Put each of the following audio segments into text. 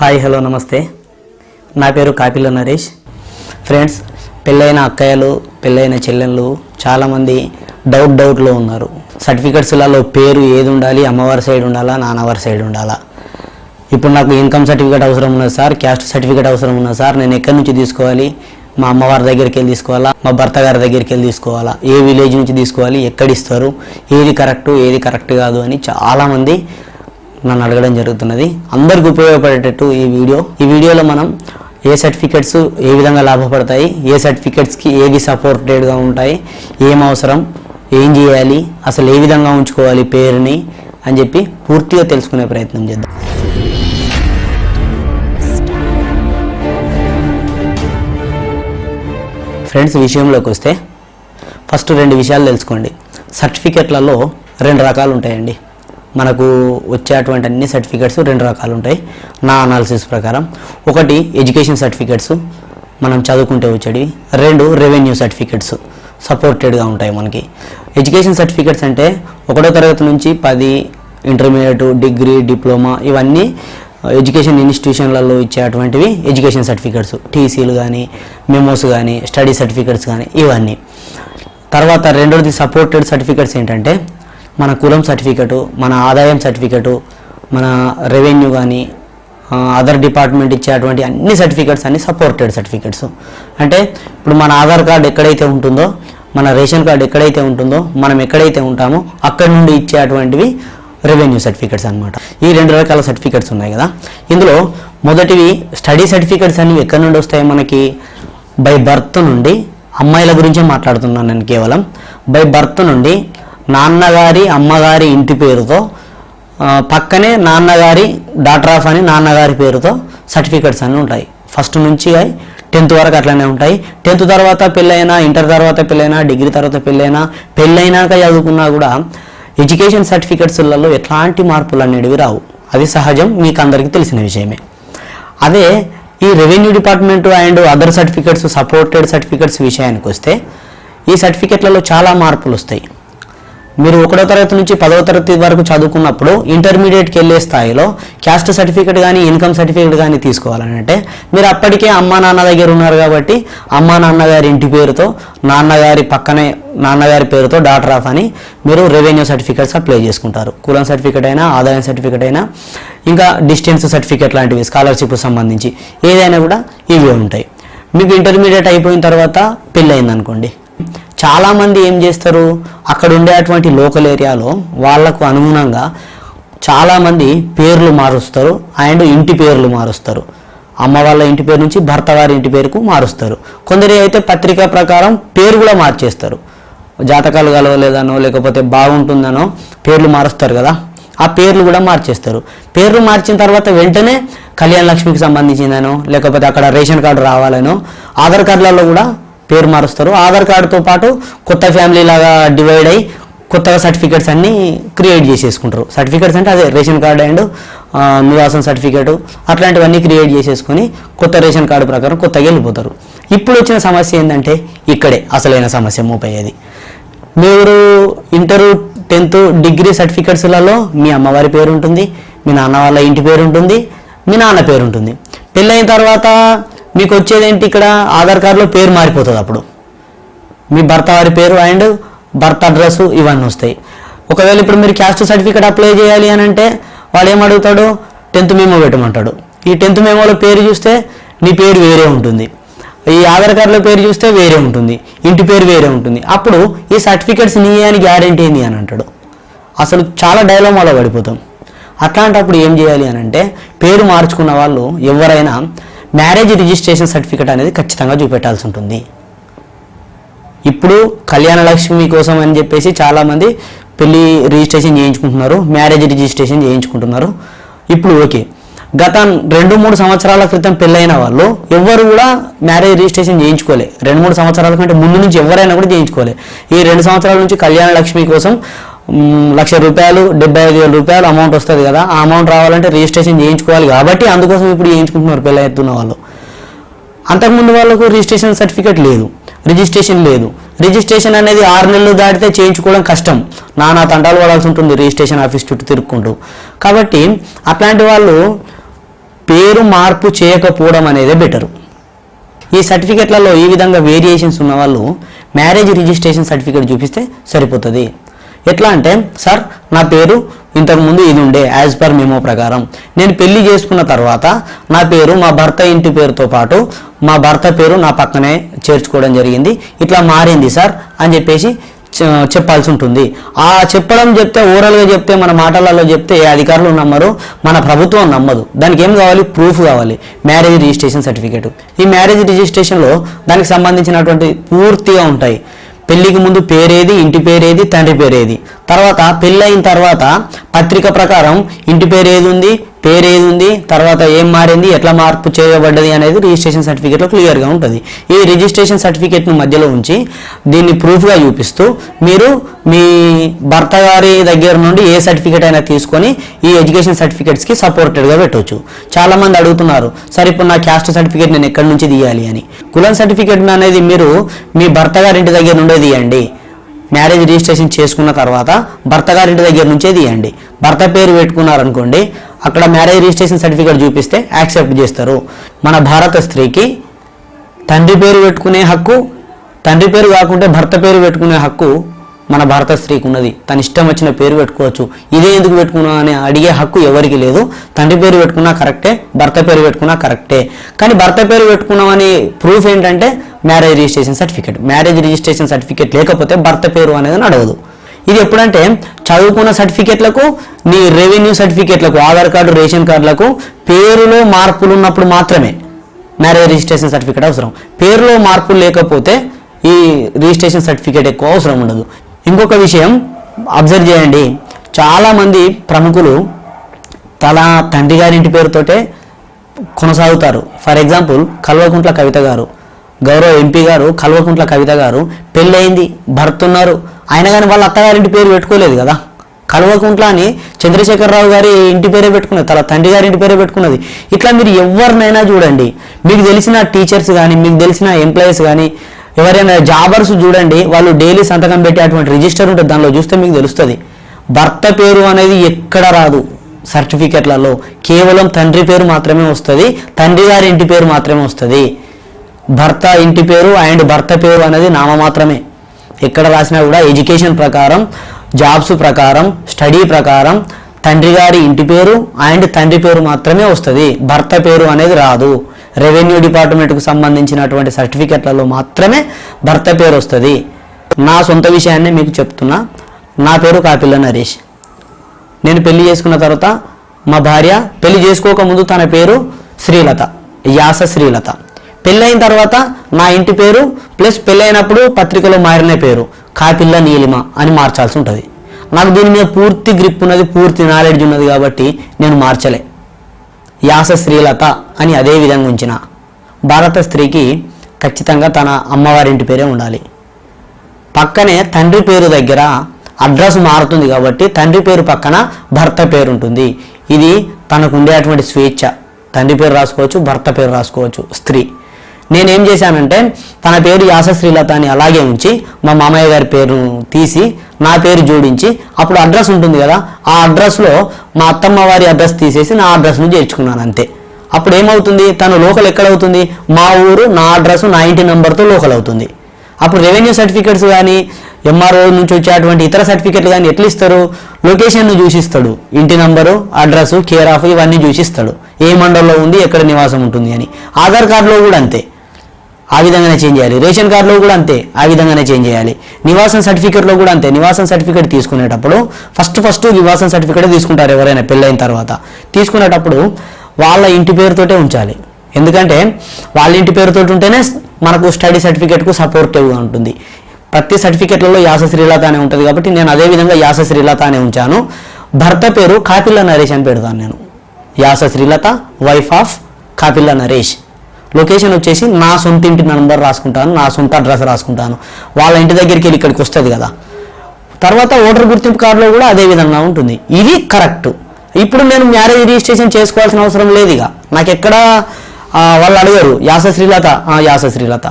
Hi hello నమస్తే. నా పేరు కాపిల నరేష్. ఫ్రెండ్స్ పెళ్ళైన అక్కయ్యలు పెళ్ళైన చెల్లెళ్ళు చాలామంది డౌట్ డౌట్లో ఉన్నారు. సర్టిఫికెట్స్లలో పేరు ఏది ఉండాలి అమ్మవారి సైడ్ ఉండాలా నాన్నవారి సైడ్ ఉండాలా? ఇప్పుడు నాకు ఇన్కమ్ సర్టిఫికేట్ అవసరం ఉన్నది సార్ క్యాస్ట్ సర్టిఫికేట్ అవసరం ఉన్నది సార్ నేను ఎక్కడి నుంచి తీసుకోవాలి? మా అమ్మవారి దగ్గరికి వెళ్ళి తీసుకోవాలా? మా భర్త గారి దగ్గరికి వెళ్ళి తీసుకోవాలా? ఏ విలేజ్ నుంచి తీసుకోవాలి? ఎక్కడ ఇస్తారు? ఏది కరెక్ట్ ఏది కరెక్ట్ కాదు అని చాలామంది నన్ను అడగడం జరుగుతున్నది. అందరికి ఉపయోగపడేటట్టు ఈ వీడియో. ఈ వీడియోలో మనం ఏ సర్టిఫికెట్స్ ఏ విధంగా లాభపడతాయి ఏ సర్టిఫికెట్స్కి ఏవి సపోర్టెడ్గా ఉంటాయి ఏం అవసరం ఏం చేయాలి అసలు ఏ విధంగా ఉంచుకోవాలి పేరుని అని చెప్పి పూర్తిగా తెలుసుకునే ప్రయత్నం చేద్దాం. ఫ్రెండ్స్ విషయంలోకి వస్తే ఫస్ట్ రెండు విషయాలు తెలుసుకోండి. సర్టిఫికెట్లలో రెండు రకాలు ఉంటాయండి. మనకు వచ్చేటువంటి అన్ని సర్టిఫికెట్స్ రెండు రకాలు ఉంటాయి. నా అనాలిసిస్ ప్రకారం. ఒకటి ఎడ్యుకేషన్ సర్టిఫికెట్స్ మనం చదువుకుంటే వచ్చేవి రెండు రెవెన్యూ సర్టిఫికెట్స్ సపోర్టెడ్గా ఉంటాయి మనకి. ఎడ్యుకేషన్ సర్టిఫికెట్స్ అంటే ఒకటో తరగతి నుంచి పది ఇంటర్మీడియట్ డిగ్రీ డిప్లొమా ఇవన్నీ uh, ఎడ్యుకేషన్ ఇన్స్టిట్యూషన్లలో ఇచ్చేటువంటివి ఎడ్యుకేషన్ సర్టిఫికెట్స్ టీసీలు కానీ మెమోస్ కానీ స్టడీ సర్టిఫికెట్స్ కానీ ఇవన్నీ. తర్వాత రెండోది సపోర్టెడ్ సర్టిఫికెట్స్ ఏంటంటే మన కులం సర్టిఫికెటు మన ఆదాయం సర్టిఫికెటు మన రెవెన్యూ కానీ అదర్ డిపార్ట్మెంట్ ఇచ్చేటువంటి అన్ని సర్టిఫికెట్స్ అన్ని సపోర్టెడ్ సర్టిఫికెట్స్. అంటే ఇప్పుడు మన ఆధార్ కార్డు ఎక్కడైతే ఉంటుందో మన రేషన్ కార్డు ఎక్కడైతే ఉంటుందో మనం ఎక్కడైతే ఉంటామో అక్కడి నుండి ఇచ్చేటువంటివి రెవెన్యూ సర్టిఫికెట్స్ అనమాట ఈ రెండు రకాల సర్టిఫికెట్స్ ఉన్నాయి కదా. ఇందులో మొదటివి స్టడీ సర్టిఫికెట్స్ అనేవి ఎక్కడి నుండి వస్తాయి మనకి? బై బర్త్ నుండి అమ్మాయిల గురించే మాట్లాడుతున్నాను నేను కేవలం. బై బర్త్ నుండి నాన్నగారి అమ్మగారి ఇంటి పేరుతో పక్కనే నాన్నగారి డాటర్ ఆఫ్ అని నాన్నగారి పేరుతో సర్టిఫికెట్స్ అన్నీ ఉంటాయి. ఫస్ట్ నుంచి టెన్త్ వరకు అట్లనే ఉంటాయి. టెన్త్ తర్వాత పెళ్ళైనా ఇంటర్ తర్వాత పెళ్ళైనా డిగ్రీ తర్వాత పెళ్ళైనా పెళ్ళైనాక చదువుకున్నా కూడా ఎడ్యుకేషన్ సర్టిఫికెట్స్లలో ఎట్లాంటి మార్పులు అనేవి రావు. అది సహజం మీకు అందరికీ తెలిసిన విషయమే. అదే ఈ revenue department and other certificates supported certificates విషయానికి వస్తే ఈ సర్టిఫికెట్లలో చాలా మార్పులు వస్తాయి మీరు ఒకటో తరగతి నుంచి పదవ తరగతి వరకు చదువుకున్నప్పుడు ఇంటర్మీడియట్కి వెళ్ళే స్థాయిలో క్యాస్ట్ సర్టిఫికేట్ కానీ ఇన్కమ్ సర్టిఫికేట్ కానీ తీసుకోవాలని అంటే మీరు అప్పటికే అమ్మా నాన్న దగ్గర ఉన్నారు కాబట్టి అమ్మా నాన్నగారి ఇంటి పేరుతో నాన్నగారి పక్కనే నాన్నగారి పేరుతో డాటర్ ఆఫ్ అని మీరు రెవెన్యూ సర్టిఫికేట్స్ అప్లై చేసుకుంటారు. కులం సర్టిఫికేట్ అయినా ఆదాయం సర్టిఫికేట్ అయినా ఇంకా డిస్టెన్స్ సర్టిఫికేట్ లాంటివి స్కాలర్షిప్ సంబంధించి ఏదైనా కూడా ఇవే ఉంటాయి. మీకు ఇంటర్మీడియట్ అయిపోయిన తర్వాత పెళ్ళి అయిందనుకోండి చాలామంది ఏం చేస్తారు? అక్కడ ఉండేటువంటి లోకల్ ఏరియాలో వాళ్ళకు అనుగుణంగా చాలామంది పేర్లు మారుస్తారు. అండ్ ఇంటి పేర్లు మారుస్తారు. అమ్మ వాళ్ళ ఇంటి పేరు నుంచి భర్త వారి ఇంటి పేరుకు మారుస్తారు. కొందరు అయితే పత్రిక ప్రకారం పేరు కూడా మార్చేస్తారు. జాతకాలు కలవలేదనో లేకపోతే బాగుంటుందనో పేర్లు మారుస్తారు కదా. ఆ పేర్లు కూడా మార్చేస్తారు. పేర్లు మార్చిన తర్వాత వెంటనే కళ్యాణ లక్ష్మికి సంబంధించిందనో లేకపోతే అక్కడ రేషన్ కార్డు రావాలనో ఆధార్ కార్డులలో కూడా పేరు మారుస్తారు. ఆధార్ కార్డుతో పాటు కొత్త ఫ్యామిలీ లాగా డివైడ్ అయ్యి కొత్తగా సర్టిఫికెట్స్ అన్నీ క్రియేట్ చేసేసుకుంటారు. సర్టిఫికెట్స్ అంటే అదే రేషన్ కార్డు అండ్ నివాసం సర్టిఫికేట్ అట్లాంటివన్నీ క్రియేట్ చేసేసుకొని కొత్త రేషన్ కార్డు ప్రకారం కొత్తగా వెళ్ళిపోతారు. ఇప్పుడు వచ్చిన సమస్య ఏంటంటే ఇక్కడే అసలైన సమస్య మోపయ్యేది. మీరు ఇంటరు టెన్త్ డిగ్రీ సర్టిఫికెట్స్లలో మీ అమ్మవారి పేరు ఉంటుంది మీ నాన్న వాళ్ళ ఇంటి పేరు ఉంటుంది మీ నాన్న పేరు ఉంటుంది పెళ్ళైన తర్వాత మీకు వచ్చేది ఏంటి ఇక్కడ? ఆధార్ కార్డులో పేరు మారిపోతుంది అప్పుడు. మీ భర్త వారి పేరు అండ్ భర్త అడ్రస్ ఇవన్నీ వస్తాయి. ఒకవేళ ఇప్పుడు మీరు క్యాస్ట్ సర్టిఫికేట్ అప్లై చేయాలి అని అంటే వాడు ఏం అడుగుతాడు? టెన్త్ మేమో పెట్టమంటాడు. ఈ టెన్త్ మేమోలో పేరు చూస్తే నీ పేరు వేరే ఉంటుంది. ఈ ఆధార్ కార్డులో పేరు చూస్తే వేరే ఉంటుంది. ఇంటి పేరు వేరే ఉంటుంది. అప్పుడు ఈ సర్టిఫికేట్స్ నీ అని గ్యారెంటీ ఏంది అని అంటాడు. అసలు చాలా డైలమాలో పడిపోతాం. అట్లాంటప్పుడు ఏం చేయాలి అని అంటే పేరు మార్చుకున్న వాళ్ళు ఎవరైనా మ్యారేజ్ రిజిస్ట్రేషన్ సర్టిఫికేట్ అనేది ఖచ్చితంగా చూపెట్టాల్సి ఉంటుంది. ఇప్పుడు కళ్యాణ లక్ష్మి కోసం అని చెప్పేసి చాలామంది పెళ్ళి రిజిస్ట్రేషన్ చేయించుకుంటున్నారు మ్యారేజ్ రిజిస్ట్రేషన్ చేయించుకుంటున్నారు. ఇప్పుడు ఓకే గత రెండు మూడు సంవత్సరాల క్రితం పెళ్ళైన వాళ్ళు ఎవరు కూడా మ్యారేజ్ రిజిస్ట్రేషన్ చేయించుకోలే. రెండు మూడు సంవత్సరాల కంటే ముందు నుంచి ఎవరైనా కూడా చేయించుకోలే. ఈ రెండు సంవత్సరాల నుంచి కళ్యాణ లక్ష్మి కోసం లక్ష రూపాయలు డెబ్బై ఐదు వేల రూపాయలు అమౌంట్ వస్తుంది కదా ఆ అమౌంట్ రావాలంటే రిజిస్ట్రేషన్ చేయించుకోవాలి కాబట్టి అందుకోసం ఇప్పుడు చేయించుకుంటున్నారు పిల్ల ఎత్తున్న వాళ్ళు. అంతకుముందు వాళ్ళకు రిజిస్ట్రేషన్ సర్టిఫికేట్ లేదు రిజిస్ట్రేషన్ లేదు. రిజిస్ట్రేషన్ అనేది ఆరు నెలలు దాటితే చేయించుకోవడం కష్టం. నానా తంటాలు పడాల్సి ఉంటుంది రిజిస్ట్రేషన్ ఆఫీస్ చుట్టూ తిరుక్కుంటూ. కాబట్టి అట్లాంటి వాళ్ళు పేరు మార్పు చేయకపోవడం అనేదే బెటరు ఈ సర్టిఫికెట్లలో ఈ విధంగా వేరియేషన్స్ ఉన్న వాళ్ళు మ్యారేజ్ రిజిస్ట్రేషన్ సర్టిఫికేట్ చూపిస్తే సరిపోతుంది. ఎట్లా అంటే సార్ నా పేరు ఇంతకుముందు ఇది ఉండే యాజ్ పర్ మెమో ప్రకారం. నేను పెళ్ళి చేసుకున్న తర్వాత నా పేరు మా భర్త ఇంటి పేరుతో పాటు మా భర్త పేరు నా పక్కనే చేర్చుకోవడం జరిగింది. ఇట్లా మారింది సార్ అని చెప్పేసి చె- చెప్పాల్సి ఉంటుంది. ఆ చెప్పడం చెప్తే ఓరల్గా చెప్తే మన మాటలలో చెప్తే ఏ అధికారులు నమ్మరు మన ప్రభుత్వం నమ్మదు. దానికి ఏం కావాలి? ప్రూఫ్ కావాలి. Marriage registration certificate. ఈ మ్యారేజ్ రిజిస్ట్రేషన్లో దానికి సంబంధించినటువంటి పూర్తిగా ఉంటాయి. పెళ్ళికి ముందు పేరేది ఇంటి పేరేది తండ్రి పేరేది. తర్వాత పెళ్ళైన తర్వాత పత్రిక ప్రకారం ఇంటి పేరు ఏది ఉంది? పేరు ఏది ఉంది తర్వాత ఏం మారింది ఎట్లా మార్పు చేయబడ్డది అనేది రిజిస్ట్రేషన్ సర్టిఫికేట్లో క్లియర్గా ఉంటుంది. ఈ రిజిస్ట్రేషన్ సర్టిఫికేట్ను మధ్యలో ఉంచి దీన్ని ప్రూఫ్గా చూపిస్తూ మీరు మీ భర్త గారి దగ్గర నుండి ఏ సర్టిఫికేట్ అయినా తీసుకొని ఈ ఎడ్యుకేషన్ సర్టిఫికేట్స్కి సపోర్టెడ్గా పెట్టవచ్చు చాలామంది అడుగుతున్నారు సరే ఇప్పుడు నా క్యాస్ట్ సర్టిఫికేట్ నేను ఎక్కడి నుంచి తీయాలి అని. కులం సర్టిఫికేట్ అనేది మీరు మీ భర్త గారింటి దగ్గర నుండే తీయండి. మ్యారేజ్ రిజిస్ట్రేషన్ చేసుకున్న తర్వాత భర్త గారింటి దగ్గర నుంచే తీయండి. భర్త పేరు పెట్టుకున్నారనుకోండి అక్కడ మ్యారేజ్ రిజిస్ట్రేషన్ సర్టిఫికేట్ చూపిస్తే యాక్సెప్ట్ చేస్తారు. మన భారత స్త్రీకి తండ్రి పేరు పెట్టుకునే హక్కు తండ్రి పేరు కాకుంటే భర్త పేరు పెట్టుకునే హక్కు మన భారత స్త్రీకి ఉన్నది. తన ఇష్టం వచ్చిన పేరు పెట్టుకోవచ్చు. ఇదే ఎందుకు పెట్టుకున్నా అని అడిగే హక్కు ఎవరికి లేదు. తండ్రి పేరు పెట్టుకున్నా కరెక్టే భర్త పేరు పెట్టుకున్నా కరెక్టే. కానీ భర్త పేరు పెట్టుకున్నామని ప్రూఫ్ ఏంటంటే marriage registration certificate marriage registration certificate లేకపోతే భర్త పేరు అనేది నడవదు. ఇది ఎప్పుడంటే చదువుకున్న సర్టిఫికేట్లకు నీ రెవెన్యూ సర్టిఫికేట్లకు ఆధార్ కార్డు రేషన్ కార్డులకు పేరులో మార్పులు ఉన్నప్పుడు మాత్రమే మ్యారేజ్ రిజిస్ట్రేషన్ సర్టిఫికేట్ అవసరం. పేరులో మార్పులు లేకపోతే ఈ రిజిస్ట్రేషన్ సర్టిఫికేట్ ఎక్కువ అవసరం ఉండదు. ఇంకొక విషయం అబ్జర్వ్ చేయండి. చాలామంది ప్రముఖులు తన తండ్రి గారి ఇంటి పేరుతోటే కొనసాగుతారు. ఫర్ ఎగ్జాంపుల్ కల్వకుంట్ల కవిత గారు గౌరవ ఎంపీ గారు కల్వకుంట్ల కవిత గారు పెళ్ళయింది భర్త ఉన్నారు. ఆయన కానీ వాళ్ళ అత్తగారింటి పేరు పెట్టుకోలేదు కదా. కల్వకుంట్ల అని చంద్రశేఖరరావు గారి ఇంటి పేరే పెట్టుకున్నది తన తండ్రి గారి ఇంటి పేరే పెట్టుకున్నది. ఇట్లా మీరు ఎవరినైనా చూడండి. మీకు తెలిసిన టీచర్స్ కానీ మీకు తెలిసిన ఎంప్లాయీస్ కానీ ఎవరైనా జాబర్స్ చూడండి వాళ్ళు డైలీ సంతకం పెట్టే అటువంటి రిజిస్టర్ ఉంటుంది దానిలో చూస్తే మీకు తెలుస్తుంది. భర్త పేరు అనేది ఎక్కడ రాదు సర్టిఫికెట్లలో. కేవలం తండ్రి పేరు మాత్రమే వస్తుంది తండ్రి గారి ఇంటి పేరు మాత్రమే వస్తుంది. భర్త ఇంటి పేరు అండ్ భర్త పేరు అనేది నామ మాత్రమే. ఎక్కడ రాసినా కూడా ఎడ్యుకేషన్ ప్రకారం జాబ్స్ ప్రకారం స్టడీ ప్రకారం తండ్రి గారి ఇంటి పేరు అండ్ తండ్రి పేరు మాత్రమే వస్తుంది. భర్త పేరు అనేది రాదు. రెవెన్యూ డిపార్ట్మెంట్కు సంబంధించినటువంటి సర్టిఫికెట్లలో మాత్రమే భర్త పేరు వస్తుంది. నా సొంత విషయాన్ని మీకు చెప్తున్నా. నా పేరు కాపిల్ల నరేష్. నేను పెళ్ళి చేసుకున్న తర్వాత మా భార్య పెళ్ళి చేసుకోకముందు తన పేరు శ్రీలత యాస శ్రీలత. పెళ్ళైన తర్వాత నా ఇంటి పేరు ప్లస్ పెళ్ళైనప్పుడు పత్రికలో మారిన పేరు కాపిల్ల నీలిమ అని మార్చాల్సి ఉంటుంది. నాకు దీని మీద పూర్తి గ్రిప్ ఉన్నది పూర్తి నాలెడ్జ్ ఉన్నది కాబట్టి నేను మార్చలే. యాస శ్రీలత అని అదే విధంగా ఉంచిన భారత స్త్రీకి ఖచ్చితంగా తన అమ్మవారింటి పేరే ఉండాలి. పక్కనే తండ్రి పేరు దగ్గర అడ్రస్ మారుతుంది కాబట్టి తండ్రి పేరు పక్కన భర్త పేరు ఉంటుంది. ఇది తనకు ఉండేటువంటి స్వేచ్ఛ. తండ్రి పేరు రాసుకోవచ్చు భర్త పేరు రాసుకోవచ్చు స్త్రీ. నేనేం చేశానంటే తన పేరు యాస శ్రీలత అని అలాగే ఉంచి మా మామయ్య గారి పేరు తీసి నా పేరు జోడించి అప్పుడు అడ్రస్ ఉంటుంది కదా ఆ అడ్రస్లో మా అత్తమ్మ వారి అడ్రస్ తీసేసి నా అడ్రస్ను చేర్చుకున్నాను అంతే. అప్పుడు ఏమవుతుంది? తను లోకల్ ఎక్కడ అవుతుంది మా ఊరు నా అడ్రస్ నా ఇంటి నెంబర్తో లోకల్ అవుతుంది. అప్పుడు రెవెన్యూ సర్టిఫికెట్స్ కానీ ఎంఆర్ఓ నుంచి వచ్చేటువంటి ఇతర సర్టిఫికెట్లు కానీ ఎట్లా ఇస్తారు లొకేషన్ను చూసిస్తాడు. ఇంటి నంబరు అడ్రస్ కేర్ ఆఫ్ ఇవన్నీ చూసిస్తాడు. ఏ మండలంలో ఉంది ఎక్కడ నివాసం ఉంటుంది అని. ఆధార్ కార్డులో కూడా అంతే. ఆ విధంగానే చేంజ్ చేయాలి. రేషన్ కార్డులో కూడా అంతే ఆ విధంగానే చేంజ్ చేయాలి. నివాసం సర్టిఫికేట్లో కూడా అంతే. నివాసం సర్టిఫికేట్ తీసుకునేటప్పుడు ఫస్ట్ ఫస్ట్ నివాసం సర్టిఫికేట్ తీసుకుంటారు ఎవరైనా పెళ్ళైన తర్వాత. తీసుకునేటప్పుడు వాళ్ళ ఇంటి పేరుతోటే ఉంచాలి. ఎందుకంటే వాళ్ళ ఇంటి పేరుతో ఉంటేనే మనకు స్టడీ సర్టిఫికేట్కు సపోర్టివ్గా ఉంటుంది. ప్రతి సర్టిఫికేట్లలో యాస శ్రీలత అనే ఉంటుంది కాబట్టి నేను అదే విధంగా యాస శ్రీలత అనే ఉంచాను. భర్త పేరు కాపిల్ల నరేష్ అని పెడతాను నేను. Yasa Srilatha wife of Kapilla Naresh. Location వచ్చేసి నా సొంత ఇంటి నంబర్ రాసుకుంటాను నా సొంత అడ్రస్ రాసుకుంటాను. వాళ్ళ ఇంటి దగ్గరికి వెళ్ళి ఇక్కడికి వస్తుంది కదా. తర్వాత ఓటర్ గుర్తింపు కార్డులో కూడా అదే విధంగా ఉంటుంది. ఇది కరెక్ట్. ఇప్పుడు నేను మ్యారేజ్ రిజిస్ట్రేషన్ చేసుకోవాల్సిన అవసరం లేదు ఇక. నాకు ఎక్కడ వాళ్ళు అడిగారు యాస శ్రీలత యాస శ్రీలత.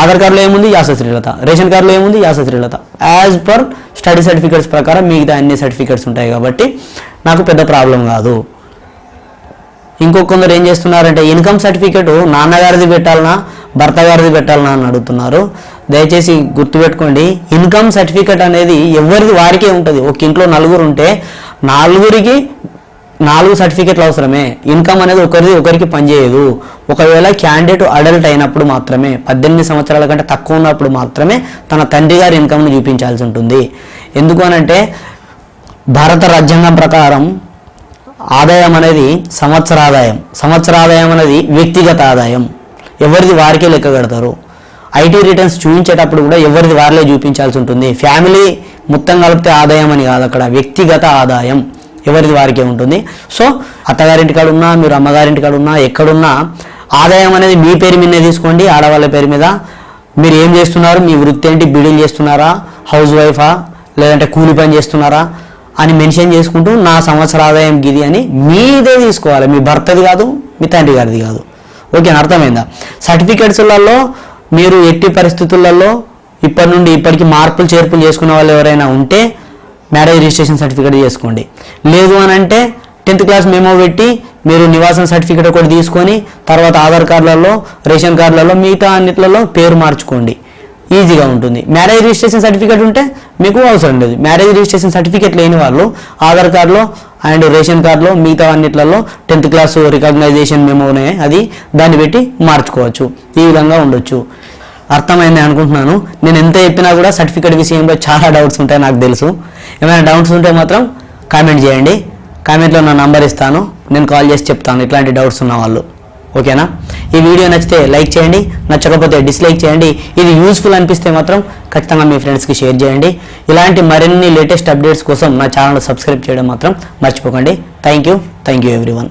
ఆధార్ కార్డులో ఏముంది? యాస శ్రీలత. రేషన్ కార్డులో ఏముంది? Yasa Srilatha. As per study certificates ప్రకారం మిగతా అన్ని సర్టిఫికేట్స్ ఉంటాయి కాబట్టి నాకు పెద్ద ప్రాబ్లం కాదు. ఇంకొకొందరు ఏం చేస్తున్నారంటే ఇన్కమ్ సర్టిఫికేట్ నాన్నగారిది పెట్టాలనా భర్త గారిది పెట్టాలనా అని అడుగుతున్నారు. దయచేసి గుర్తుపెట్టుకోండి ఇన్కమ్ సర్టిఫికేట్ అనేది ఎవరిది వారికే ఉంటుంది. ఒక ఇంట్లో నలుగురు ఉంటే నలుగురికి నాలుగు సర్టిఫికెట్లు అవసరమే. ఇన్కమ్ అనేది ఒకరిది ఒకరికి పనిచేయదు. ఒకవేళ క్యాండిడేట్ అడల్ట్ అయినప్పుడు మాత్రమే పద్దెనిమిది సంవత్సరాల కంటే తక్కువ ఉన్నప్పుడు మాత్రమే తన తండ్రి గారి ఇన్కమ్ను చూపించాల్సి ఉంటుంది. ఎందుకు అనంటే భారత రాజ్యాంగం ప్రకారం ఆదాయం అనేది సంవత్సర ఆదాయం సంవత్సర ఆదాయం అనేది వ్యక్తిగత ఆదాయం. ఎవరిది వారికే లెక్క కడతారు. ఐటీ రిటర్న్స్ చూపించేటప్పుడు కూడా ఎవరిది వారిలే చూపించాల్సి ఉంటుంది. ఫ్యామిలీ మొత్తం కలిపితే ఆదాయం అని కాదు అక్కడ. వ్యక్తిగత ఆదాయం ఎవరిది వారికే ఉంటుంది. సో అత్తగారింటి కాడ ఉన్నా మీరు అమ్మగారింటి కాడ ఉన్నా ఎక్కడున్నా ఆదాయం అనేది మీ పేరు మీదనే తీసుకోండి. ఆడవాళ్ళ పేరు మీద. మీరు ఏం చేస్తున్నారు? మీ వృత్తి ఏంటి? బిడిల్ చేస్తున్నారా? హౌస్ వైఫా? లేదంటే కూలి పని చేస్తున్నారా? అని మెన్షన్ చేసుకుంటూ నా సంవత్సర ఆదాయం గిది అని మీదే తీసుకోవాలి. మీ భర్తది కాదు మీ తండ్రి గారిది కాదు. ఓకే అర్థమైందా? సర్టిఫికెట్స్లలో మీరు ఎట్టి పరిస్థితులలో ఇప్పటి నుండి ఇప్పటికి మార్పులు చేర్పులు చేసుకునే వాళ్ళు ఎవరైనా ఉంటే మ్యారేజ్ రిజిస్ట్రేషన్ సర్టిఫికేట్ చేసుకోండి. లేదు అని అంటే టెన్త్ క్లాస్ మెమో పెట్టి మీరు నివాసం సర్టిఫికేట్ ఒకటి తీసుకొని తర్వాత ఆధార్ కార్డులలో రేషన్ కార్డులలో మిగతా అన్నిట్లలో పేరు మార్చుకోండి. ఈజీగా ఉంటుంది. మ్యారేజ్ రిజిస్ట్రేషన్ సర్టిఫికేట్ ఉంటే మీకు అవసరం లేదు. మ్యారేజ్ రిజిస్ట్రేషన్ సర్టిఫికేట్ లేని వాళ్ళు ఆధార్ కార్డులో అండ్ రేషన్ కార్డులో మిగతా అన్నిట్లలో టెన్త్ క్లాస్ రికగ్నైజేషన్ మెమోనే అది దాన్ని పెట్టి మార్చుకోవచ్చు. ఈ విధంగా ఉండొచ్చు. అర్థమైంది అనుకుంటున్నాను. నేను ఎంత చెప్పినా కూడా సర్టిఫికేట్ విషయంలో చాలా డౌట్స్ ఉంటాయి నాకు తెలుసు. ఏమైనా డౌట్స్ ఉంటే మాత్రం కామెంట్ చేయండి. కామెంట్లో నా నంబర్ ఇస్తాను. నేను కాల్ చేసి చెప్తాను. ఇట్లాంటి డౌట్స్ ఉన్న వాళ్ళు. ఓకేనా? ఈ వీడియో నచ్చితే లైక్ చేయండి నచ్చకపోతే డిస్లైక్ చేయండి. ఇది యూస్ఫుల్ అనిపిస్తే మాత్రం ఖచ్చితంగా మీ ఫ్రెండ్స్కి షేర్ చేయండి. ఇలాంటి మరిన్ని లేటెస్ట్ అప్డేట్స్ కోసం నా ఛానల్ సబ్స్క్రైబ్ చేయడం మాత్రం మర్చిపోకండి. Thank you thank you everyone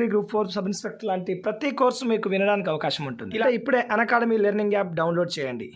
three group four sub inspector లాంటి ప్రతి కోర్సు మీకు వినడానికి అవకాశం ఉంటుంది. ఇలా ఇప్పుడే అకాడమీ లెర్నింగ్ యాప్ డౌన్లోడ్ చేయండి.